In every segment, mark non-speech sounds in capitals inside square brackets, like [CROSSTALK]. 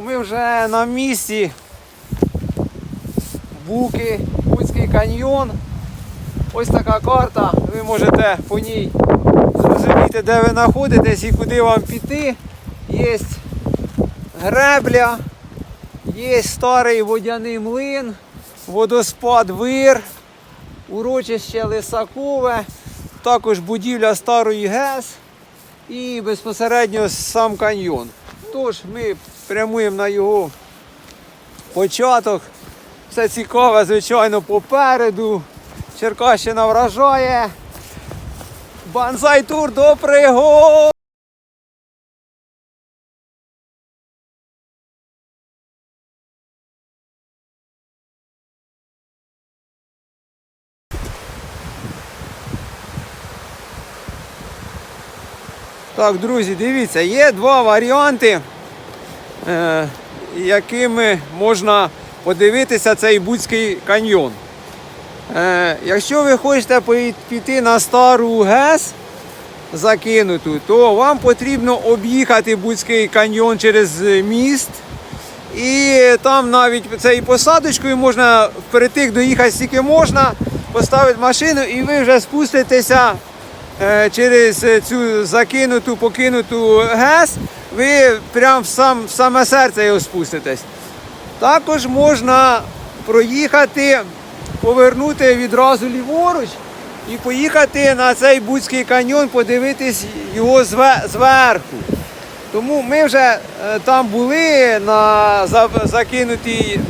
Ми вже на місці. Буки, Буцький каньйон. Ось така карта. Ви можете по ній зрозуміти, де ви знаходитесь і куди вам піти. Є гребля, є старий водяний млин, водоспад Вир, урочище Лисакове, також будівля старої ГЕС і безпосередньо сам каньйон. Тож ми прямуємо на його початок. Все цікаве, звичайно, попереду. Черкащина вражає. Банзай тур до пригод! Так, друзі, дивіться, є два варіанти, е, якими можна подивитися цей Буцький каньйон. Е, якщо ви хочете піти на стару ГЕС закинуту, то вам потрібно об'їхати Буцький каньйон через міст. І там навіть цією посадочкою можна вперед доїхати стільки можна, поставити машину і ви вже спуститеся через е, цю закинуту, покинуту ГЕС, ви прямо в, сам, в саме серце його спуститесь. Також можна проїхати, повернути відразу ліворуч і поїхати на цей Буцький каньйон, подивитись його зверху. Тому ми вже е, там були на за- закинутій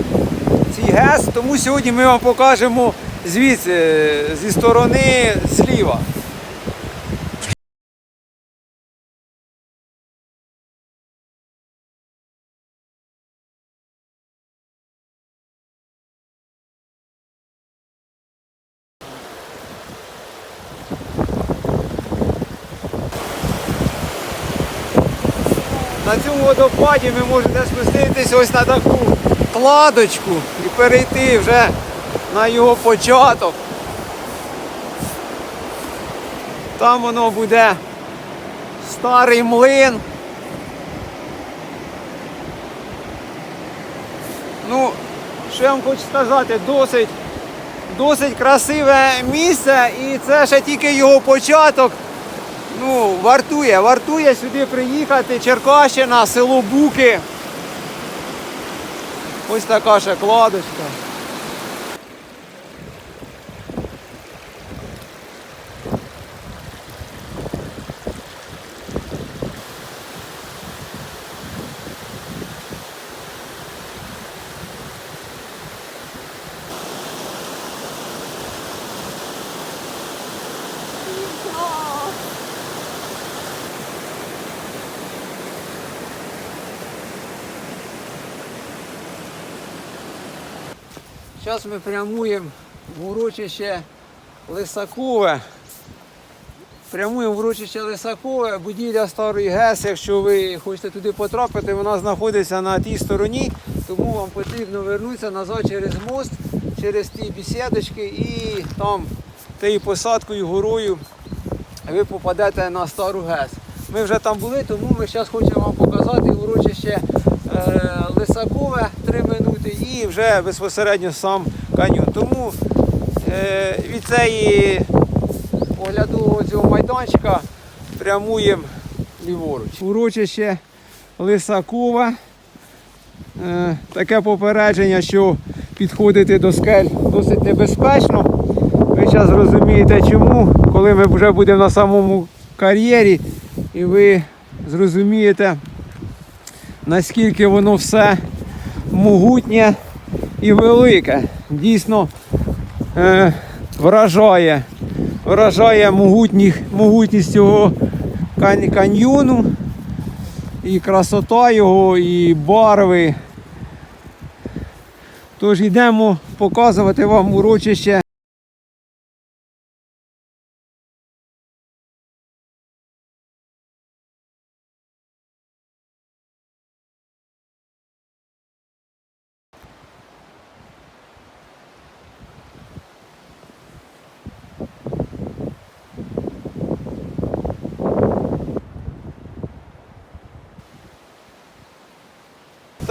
цій ГЕС, тому сьогодні ми вам покажемо звідси, е, зі сторони зліва. На цьому водопаді ви можете спуститись ось на таку кладочку і перейти вже на його початок. Там воно буде старий млин. Ну, що я вам хочу сказати, досить, досить красиве місце і це ще тільки його початок. Ну, вартує, вартує сюди приїхати. Черкащина, село Буки. Ось така ще кладочка. Зараз ми прямуємо в урочище Лисакове. Прямуємо в урочище Лисакове, будівля старої ГЕС. Якщо ви хочете туди потрапити, вона знаходиться на тій стороні, тому вам потрібно вернутися назад через мост, через ті бесідочки і там тією посадкою, горою ви попадете на стару ГЕС. Ми вже там були, тому ми зараз хочемо вам показати урочище е, Лисакове 3 минути і вже безпосередньо сам каньйон. Тому е, від цієї оглядового цього майданчика прямуємо ліворуч. Урочище Лисакове. Е, таке попередження, що підходити до скель досить небезпечно. Ви зараз розумієте чому, коли ми вже будемо на самому кар'єрі, і ви зрозумієте, наскільки воно все могутнє і велике. Дійсно е, вражає, вражає могутність цього каньйону, і красота його, і барви. Тож йдемо показувати вам урочище.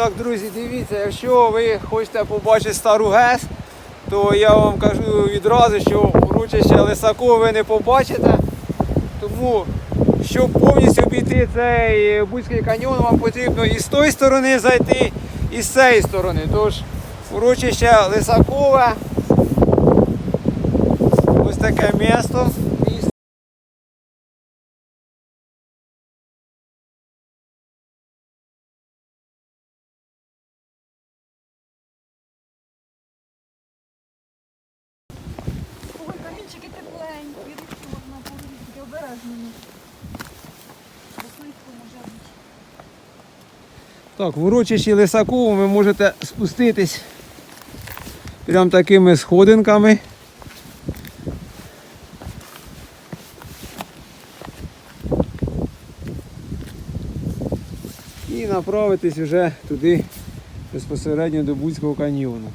Так, друзі, дивіться, якщо ви хочете побачити стару ГЕС, то я вам кажу відразу, що урочище Лисакове ви не побачите. Тому, щоб повністю обійти цей Бузький каньйон, вам потрібно і з тої сторони зайти, і з цієї сторони. Тож урочище Лисакове. Ось таке місто. Так, в урочищі Лисакову ви можете спуститись прям такими сходинками. І направитись вже туди безпосередньо до Бузького каньйону.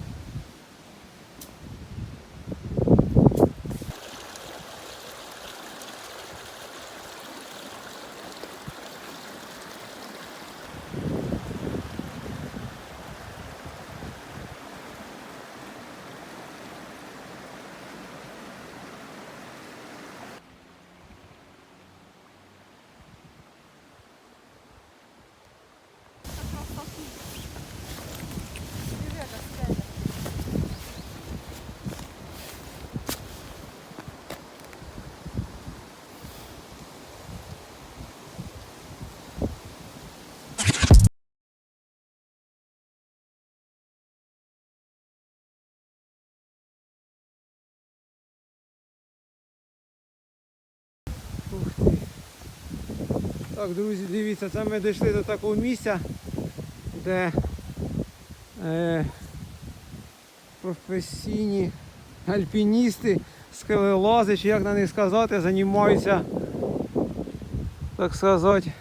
Так, друзі, дивіться, це ми дійшли до такого місця, де е, професійні альпіністи, скелелази, чи як на них сказати, займаються, так сказати,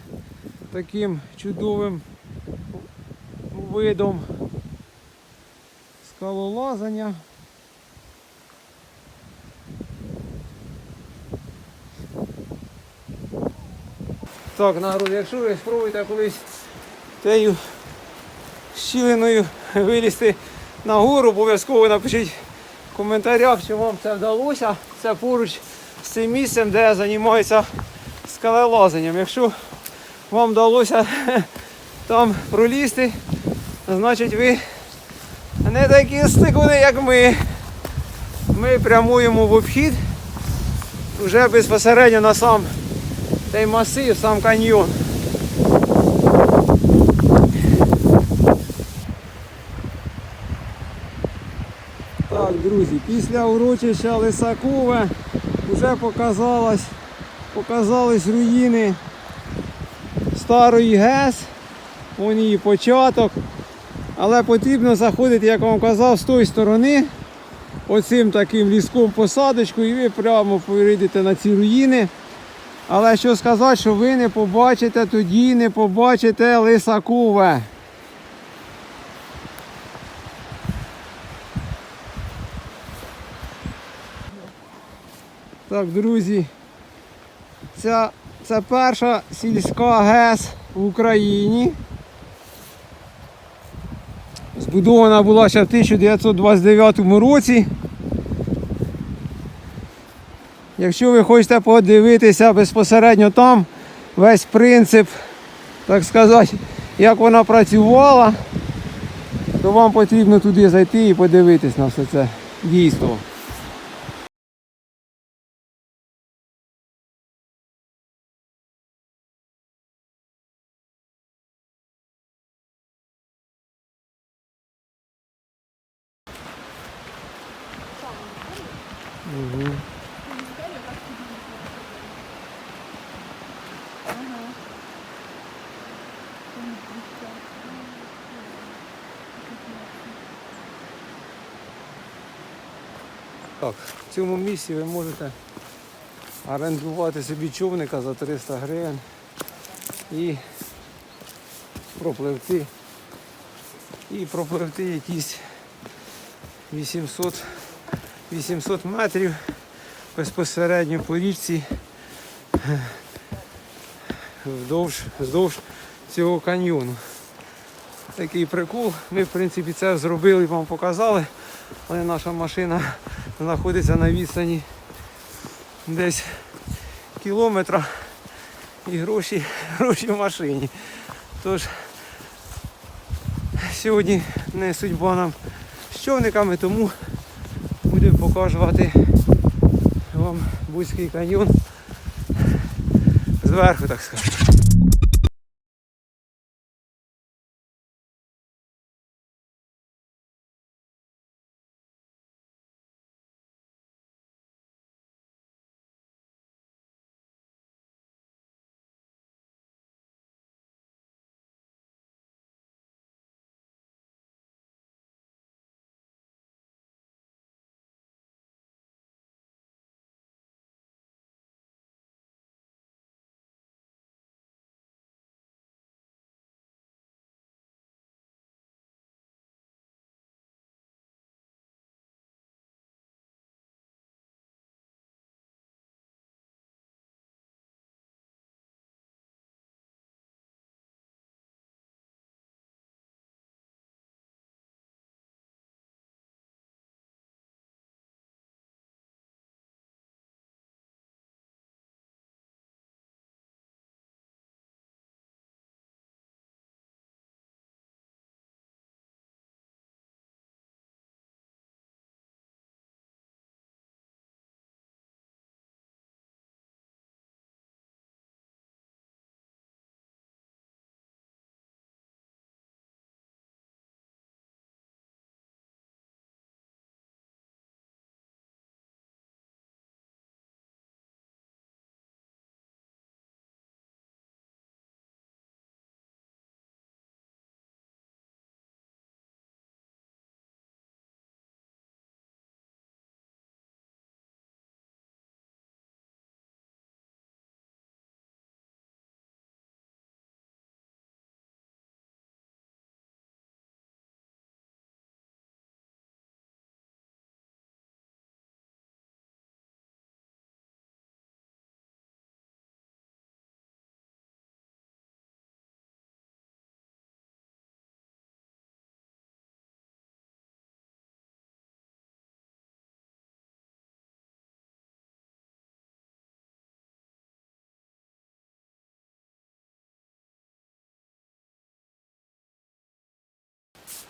таким чудовим видом скалолазання. Так, народ, якщо ви спробуєте колись тею щілиною вилізти на гору, обов'язково напишіть в коментарях, чи вам це вдалося. Це поруч з цим місцем, де займаються скалелазанням. Якщо вам вдалося [LAUGHS] там пролізти, значить ви не такі стикуни, як ми. Ми прямуємо в обхід вже безпосередньо на сам цей масив, сам каньйон. Так, друзі, після урочища Лисакове вже показались руїни старої ГЕС. Вон її початок. Але потрібно заходити, як вам казав, з тої сторони, оцим таким ліском посадочкою, і ви прямо прийдете на ці руїни. Але що сказати, що ви не побачите тоді, не побачите Лисакове. Так, друзі, ця, це перша сільська ГЕС в Україні. Збудована була ще в 1929 році. Якщо ви хочете подивитися безпосередньо там весь принцип, так сказати, як вона працювала, то вам потрібно туди зайти і подивитись на все це дійство. Так, в цьому місці ви можете орендувати собі човника за 300 гривень і пропливти. І пропливти якісь 800, 800 метрів безпосередньо по річці вздовж, вздовж цього каньйону. такий прикол. Ми, в принципі, це зробили, вам показали, але наша машина знаходиться на відстані десь кілометра і гроші, гроші в машині. Тож сьогодні не судьба нам з човниками, тому будемо показувати вам Бузький каньйон зверху, так сказати.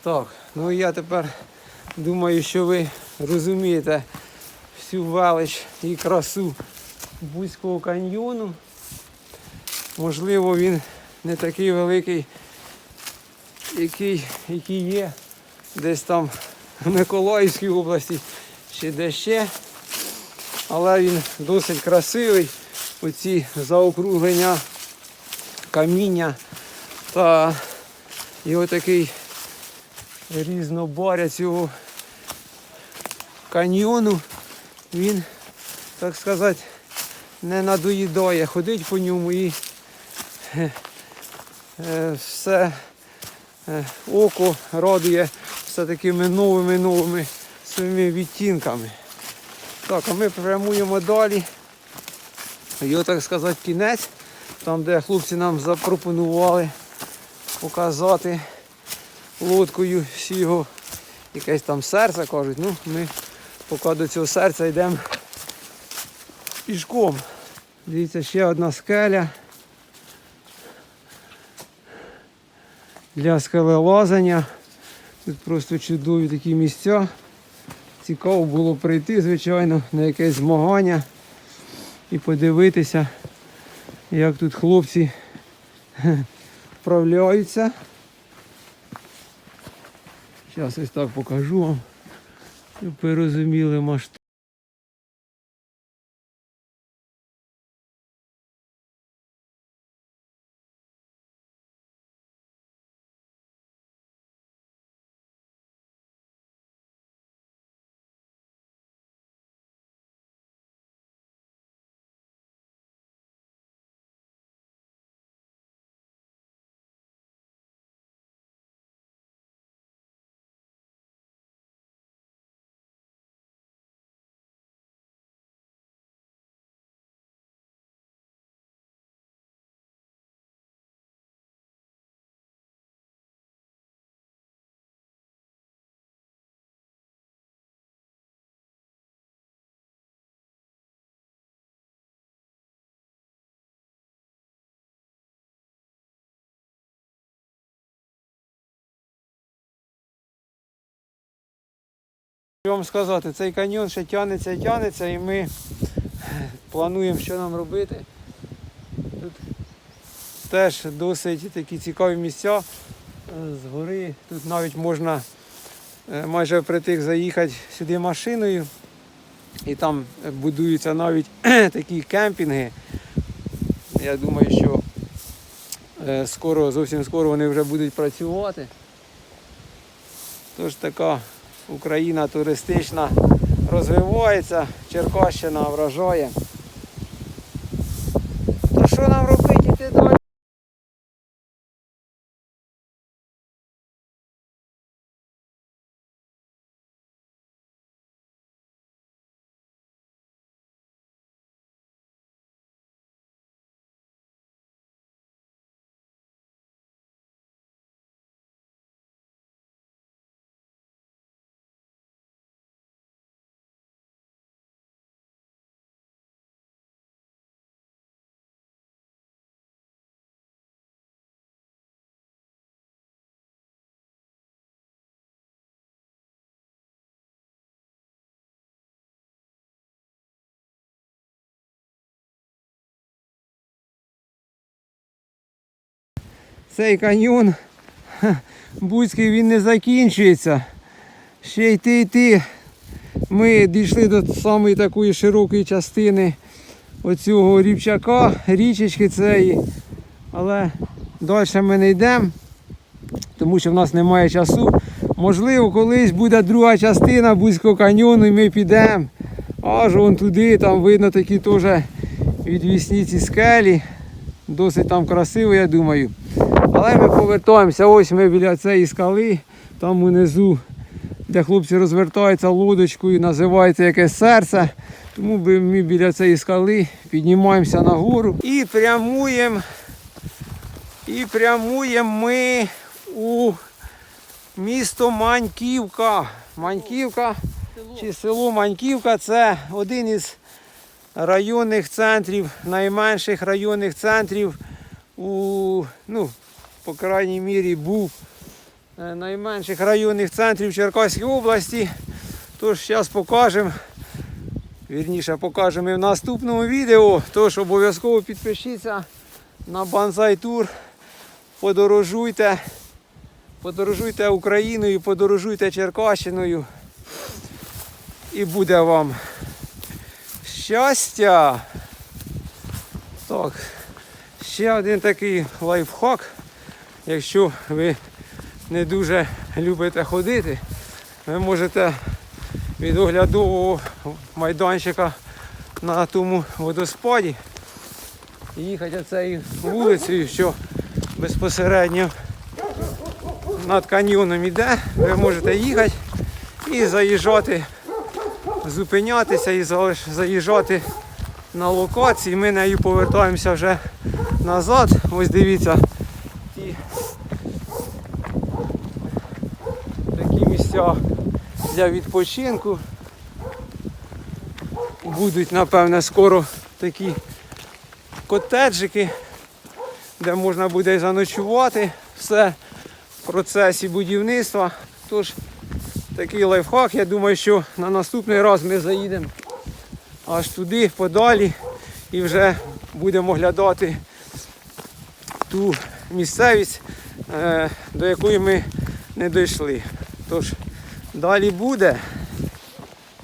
Так, ну я тепер думаю, що ви розумієте всю велич і красу Бузького каньйону. Можливо, він не такий великий, який, який є десь там в Миколаївській області чи де ще. Але він досить красивий. Оці заокруглення каміння та його такий різнобаря цього каньйону, він, так сказати, не надоїдає. Ходить по ньому і е, е, все е, око радує все такими новими новими своїми відтінками. Так, а ми прямуємо далі. Його, так сказати, кінець, там, де хлопці нам запропонували показати лодкою всі його якесь там серце кажуть. Ну, ми поки до цього серця йдемо пішком. Дивіться, ще одна скеля. Для скелелазання. Тут просто чудові такі місця. Цікаво було прийти, звичайно, на якесь змагання і подивитися, як тут хлопці [LAUGHS] вправляються. Зараз ось так покажу вам, щоб ви розуміли масштаб. Що вам сказати, цей каньйон ще тягнеться і тягнеться, і ми плануємо, що нам робити. Тут теж досить такі цікаві місця. Е, Згори тут навіть можна е, майже впритик заїхати сюди машиною. І там будуються навіть [CLEARS THROAT] такі кемпінги. Я думаю, що е, скоро, зовсім скоро вони вже будуть працювати. Тож така Україна туристична розвивається, Черкащина вражає. Цей каньйон Буцький він не закінчується. Ще йти йти. Ми дійшли до самої такої широкої частини оцього рівчака, річечки цієї. Але далі ми не йдемо, тому що в нас немає часу. Можливо, колись буде друга частина Бузького каньйону і ми підемо. Аж вон туди, там видно такі теж відвісні ці скелі. Досить там красиво, я думаю. Але ми повертаємося, ось ми біля цієї скали, там унизу, де хлопці розвертаються лодочкою, називається якесь серце. Тому ми біля цієї скали піднімаємося нагору і прямуємо. І прямуємо ми у місто Маньківка. Маньківка чи село Маньківка це один із районних центрів, найменших районних центрів у, ну, по крайній мірі, був е, найменших районних центрів Черкаської області. Тож зараз покажемо, вірніше покажемо і в наступному відео. Тож обов'язково підпишіться на Банзай Тур, подорожуйте, подорожуйте Україною, подорожуйте Черкащиною. І буде вам щастя. Так, ще один такий лайфхак. Якщо ви не дуже любите ходити, ви можете від оглядового майданчика на тому водоспаді їхати цією вулицею, що безпосередньо над каньйоном іде, ви можете їхати і заїжджати, зупинятися і заїжджати на локації. Ми нею повертаємося вже назад. Ось дивіться, ті такі місця для відпочинку. Будуть, напевне, скоро такі котеджики, де можна буде заночувати. Все в процесі будівництва. Тож такий лайфхак. Я думаю, що на наступний раз ми заїдемо аж туди, подалі, і вже будемо оглядати ту місцевість, е, до якої ми не дійшли. Тож далі буде.